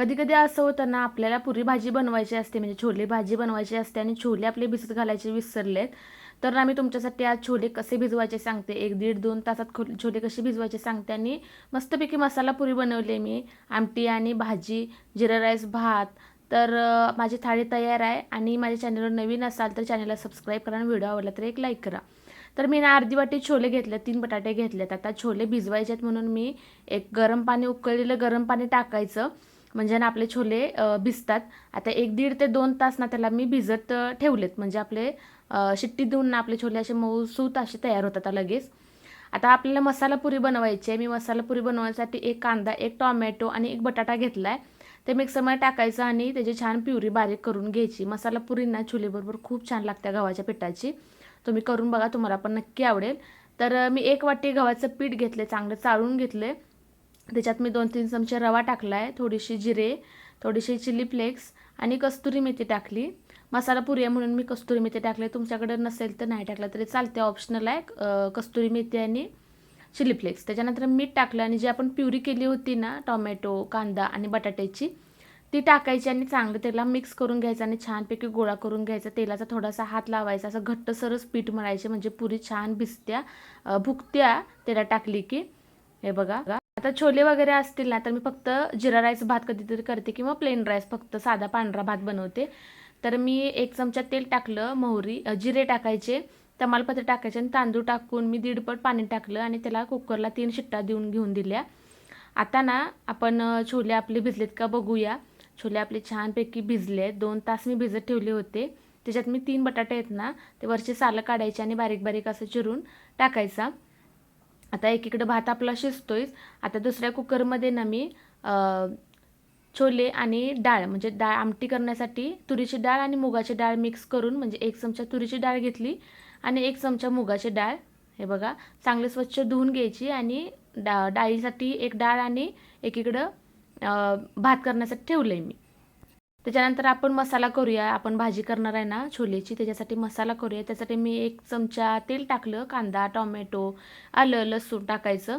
कधी कधी असं होतं ना आपल्याला पुरी भाजी बनवायची असते म्हणजे छोले भाजी बनवायची असते आणि छोले आपले भिजत घालायचे विसरलेत. तर आम्ही मी तुमच्यासाठी आज छोले कसे भिजवायचे सांगते. एक दीड दोन तासात खो छोले कसे भिजवायचे सांगते आणि मस्तपैकी मसाला पुरी बनवली मी. आमटी आणि भाजी जिरा राईस भात. तर माझी थाळी तयार आहे आणि माझ्या चॅनलवर नवीन असाल तर चॅनलला सबस्क्राईब करा आणि व्हिडिओ आवडला तर एक लाईक करा. तर मी ना अर्धी वाटी छोले घेतले तीन बटाटे घेतलेत. आता छोले भिजवायचे आहेत म्हणून मी एक गरम पाणी उकळलेलं गरम पाणी टाकायचं. म्हणजे ना आपले छोले भिजतात. आता एक दीड ते दोन तास ना त्याला मी भिजत ठेवलेत. म्हणजे आपले शिट्टी देऊन ना आपले छोले असे मऊसूत असे तयार होतात लगेच. आता आपल्याला मसाला पुरी बनवायची आहे. मी मसाला पुरी बनवण्यासाठी एक कांदा एक टॉमॅटो आणि एक बटाटा घेतला आहे ते मिक्सरमध्ये टाकायचं आणि त्याची छान प्युरी बारीक करून घ्यायची. मसाला पुरी ना छोलेबरोबर खूप छान लागते गव्हाच्या पिठाची. तुम्ही करून बघा तुम्हाला पण नक्की आवडेल. तर मी एक वाटी गव्हाचं पीठ घेतले चांगलं चाळून घेतले त्याच्यात मी दोन तीन चमचे रवा टाकला आहे थोडीशी जिरे थोडीशी चिली फ्लेक्स आणि कस्तुरी मेथी टाकली. मसाला पुरी आहे म्हणून मी कस्तुरी मेथी टाकले. तुमच्याकडे नसेल तर नाही टाकलं तरी चालते ऑप्शनल आहे कस्तुरी मेथी आणि चिली फ्लेक्स. त्याच्यानंतर मीठ टाकलं आणि जी आपण प्युरी केली होती ना टॉमॅटो कांदा आणि बटाट्याची ती टाकायची आणि चांगलं त्याला मिक्स करून घ्यायचं आणि छानपैकी गोळा करून घ्यायचा. तेलाचा थोडासा हात लावायचा असं घट्टसरच पीठ मळायचे म्हणजे पुरी छान भिजत्या भुकत्या तेला टाकली की. हे बघा. आता छोले वगैरे असतील ना तर मी फक्त जिरा राईस भात कधीतरी करते किंवा प्लेन राईस फक्त साधा पांढरा भात बनवते. तर मी एक चमचा तेल टाकलं मोहरी जिरे टाकायचे तमालपत्र टाकायचे आणि तांदूळ टाकून मी दीडपट पाणी टाकलं आणि त्याला कुकरला तीन शिट्टा देऊन घेऊन दिल्या. आता ना आपण छोले आपले भिजलेत का बघूया. छोले आपले छानपैकी भिजले आहेत. दोन तास मी भिजत ठेवले होते. त्याच्यात मी तीन बटाटे आहेत ना ते वरचे सालं काढायचे आणि बारीक बारीक असं चिरून टाकायचा. आता एकीकडं भात आपला शिजतोयच आता दुसऱ्या कुकरमध्ये ना मी छोले आणि डाळ म्हणजे डाळ आमटी करण्यासाठी तुरीची डाळ आणि मुगाची डाळ मिक्स करून म्हणजे एक चमचा तुरीची डाळ घेतली आणि एक चमचा मुगाची डाळ. हे बघा चांगले स्वच्छ धुवून घ्यायची आणि डा डाळीसाठी एक डाळ आणि एकीकडं भात करण्यासाठी ठेवलं आहे मी. त्याच्यानंतर आपण मसाला करूया. आपण भाजी करणार आहे ना छोलेची त्याच्यासाठी मसाला करूया. त्यासाठी मी एक चमचा तेल टाकलं कांदा टोमॅटो आलं लसूण टाकायचं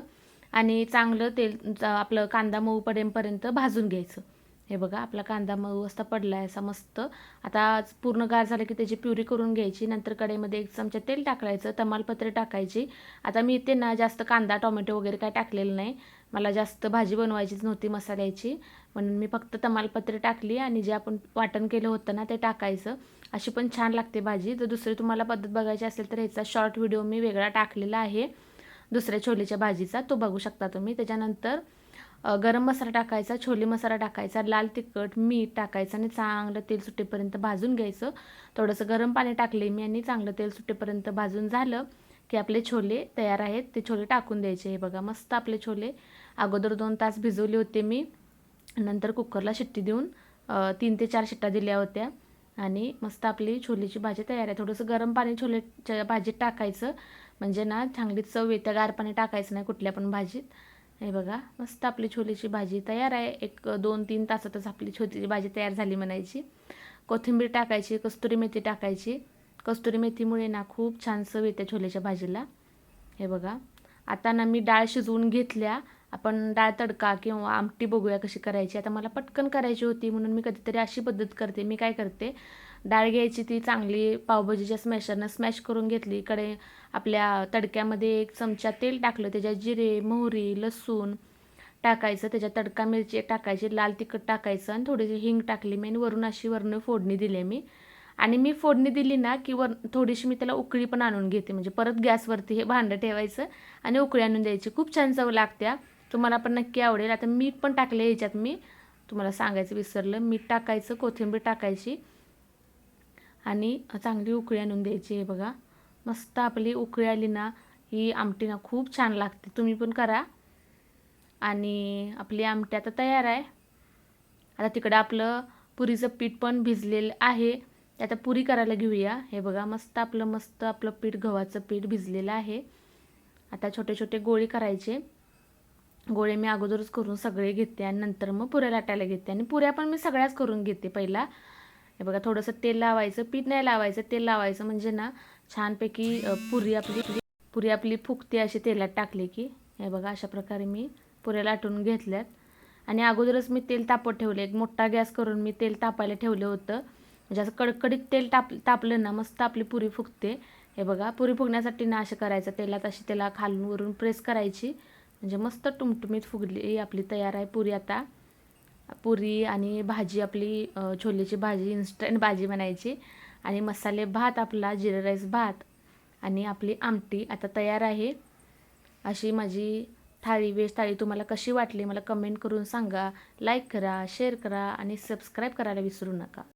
आणि चांगलं तेल आपलं कांदा मऊ पडेपर्यंत भाजून घ्यायचं. हे बघा आपला कांदा मऊ असा पडला आहे असा मस्त. आता पूर्ण गार झालं की त्याची प्युरी करून घ्यायची. नंतर कढईमध्ये एक चमचा तेल टाकायचं तमालपत्रे टाकायची. आता मी इथे ना जास्त कांदा टोमॅटो वगैरे काय टाकलेलं नाही. मला जास्त भाजी बनवायचीच नव्हती मसाल्याची म्हणून मी फक्त तमालपत्र टाकली आणि जे आपण वाटण केलं होतं ना ते टाकायचं. अशी पण छान लागते भाजी. जर दुसरी तुम्हाला पद्धत बघायची असेल तर ह्याचा शॉर्ट व्हिडिओ मी वेगळा टाकलेला आहे. दुसऱ्या छोलेच्या भाजीचा. तो बघू शकता तुम्ही. त्याच्यानंतर गरम मसाला टाकायचा छोले मसाला टाकायचा लाल तिखट मीठ टाकायचं आणि चांगलं तेल सुटेपर्यंत भाजून घ्यायचं. थोडंसं गरम पाणी टाकले मी आणि चांगलं तेल सुटेपर्यंत भाजून झालं की आपले छोले तयार आहेत. ते छोले टाकून द्यायचे. हे बघा मस्त आपले छोले अगोदर दोन तास भिजवले होते मी. नंतर कुकरला शिट्टी देऊन तीन ते चार शिट्ट्या दिल्या होत्या. आणि मस्त आपली छोलेची भाजी तयार आहे. थोडंसं गरम पाणी छोलेच्या भाजीत टाकायचं. म्हणजे ना चांगली चव येते गार पाणी टाकायचं नाही कुठल्या पण भाजीत. हे बघा मस्त आपली छोलेची भाजी तयार आहे. एक दोन तीन तासातच आपली छोटीची भाजी तयार झाली म्हणायची. कोथिंबीर टाकायची कस्तुरी मेथी टाकायची. कस्तुरी मेथीमुळे ना खूप छान चव येते छोलेच्या भाजीला. हे बघा. आता ना मी डाळ शिजवून घेतल्या. आपण डाळ तडका किंवा आमटी बघूया कशी करायची. आता मला पटकन करायची होती म्हणून मी कधीतरी अशी पद्धत करते. मी काय करते डाळ घ्यायची ती चांगली पावभाजीच्या स्मॅशरनं स्मॅश करून घेतली. इकडे आपल्या तडक्यामध्ये एक चमचा तेल टाकलं. त्याच्यात जिरे मोहरी लसूण टाकायचं. त्याच्यात तडका मिरची टाकायची लाल तिखट टाकायचं आणि थोडीशी हिंग टाकली. मी आणि वरून अशी वरून फोडणी दिली मी. आणि मी फोडणी दिली ना की वर थोडीशी मी त्याला उकळी पण आणून घेते. म्हणजे परत गॅसवरती हे भांडं ठेवायचं आणि उकळी आणून द्यायची. खूप छान चव लागत्या. तुम्हाला पण नक्की आवडेल. आता मीठ पण टाकले याच्यात मी. तुम्हाला सांगायचं विसरलं. मीठ टाकायचं कोथिंबीर टाकायची. आणि चांगली उकळी आणून द्यायची हे बघा. मस्त आपली उकळी आली ना ही आमटी ना खूप छान लागते. तुम्ही पण करा. आणि आपली आमटी आता तयार आहे. आता तिकडं आपलं पुरीचं पीठ पण भिजलेलं आहे. आता पुरी करायला घेऊया. हे बघा मस्त आपलं मस्त आपलं पीठ गव्हाचं पीठ भिजलेलं आहे. आता छोटे छोटे गोळे करायचे. गोळे मी अगोदरच करून सगळे घेते आणि नंतर मग पुऱ्या लाटायला घेते. आणि पुऱ्या पण मी सगळ्याच करून घेते पहिला. हे बघा थोडंसं तेल लावायचं पीठ नाही लावायचं तेल लावायचं म्हणजे ना छानपैकी पुरी आपली पुरी आपली फुगते अशी तेलात टाकली की. हे बघा अशा प्रकारे मी पुऱ्या लाटून घेतल्यात. आणि अगोदरच मी तेल तापत ठेवले. एक मोठा गॅस करून मी तेल तापायला ठेवलं होतं. म्हणजे असं कडकडीत तेल ताप तापलं ना मस्त आपली पुरी फुगते. हे बघा पुरी फुगण्यासाठी ना असं करायचं तेलात अशी त्याला खालून वरून प्रेस करायची. म्हणजे मस्त टुमटुमीत फुगली आपली तयार आहे पुरी आता. पुरी आणि भाजी आपली छोलेची भाजी इन्स्टंट भाजी बनायची. आणि मसाले भात आपला जिरा राईस भात आणि आपली आमटी आता तयार आहे. अशी माझी थाळी वेज थाळी तुम्हाला कशी वाटली मला कमेंट करून सांगा. लाईक करा शेअर करा आणि सबस्क्राईब करायला विसरू नका.